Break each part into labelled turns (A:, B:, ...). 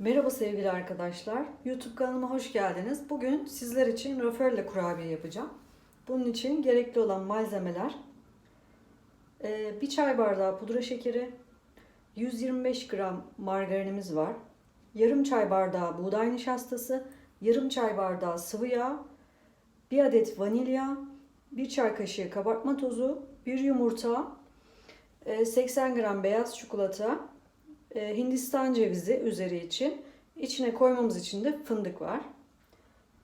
A: Merhaba sevgili arkadaşlar. YouTube kanalıma hoş geldiniz. Bugün sizler için raffaello kurabiye yapacağım. Bunun için gerekli olan malzemeler e, bir çay bardağı pudra şekeri, 125 gram margarinimiz var, yarım çay bardağı buğday nişastası, yarım çay bardağı sıvı yağ, bir adet vanilya, bir çay kaşığı kabartma tozu, bir yumurta, e, 80 gram beyaz çikolata, e, Hindistan cevizi üzeri için. içine koymamız için de fındık var.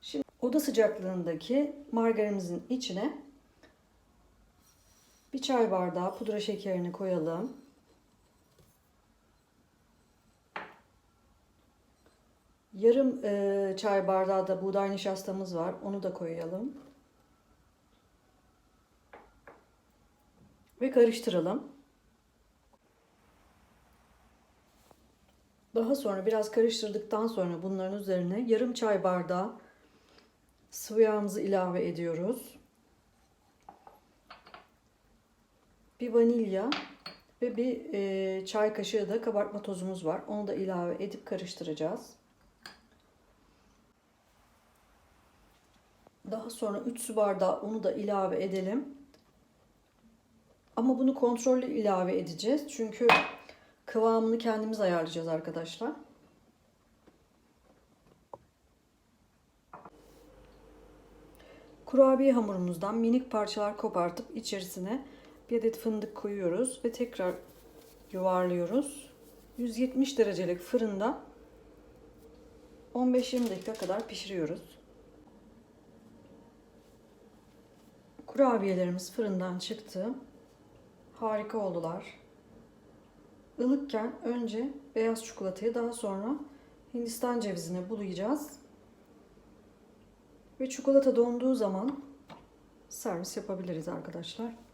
A: Şimdi oda sıcaklığındaki margarinimizin içine bir çay bardağı pudra şekerini koyalım. Yarım e, çay bardağı da buğday nişastamız var. Onu da koyalım. Ve karıştıralım. Daha sonra biraz karıştırdıktan sonra bunların üzerine yarım çay bardağı sıvı yağımızı ilave ediyoruz. Bir vanilya ve bir e, çay kaşığı da kabartma tozumuz var. Onu da ilave edip karıştıracağız. Daha sonra 3 su bardağı unu da ilave edelim. Ama bunu kontrollü ilave edeceğiz. Çünkü Kıvamını kendimiz ayarlayacağız arkadaşlar. Kurabiye hamurumuzdan minik parçalar kopartıp içerisine bir adet fındık koyuyoruz ve tekrar yuvarlıyoruz. 170 derecelik fırında 15-20 dakika kadar pişiriyoruz. Kurabiyelerimiz fırından çıktı. Harika oldular ılıkken önce beyaz çikolatayı daha sonra Hindistan cevizine bulayacağız. Ve çikolata donduğu zaman servis yapabiliriz arkadaşlar.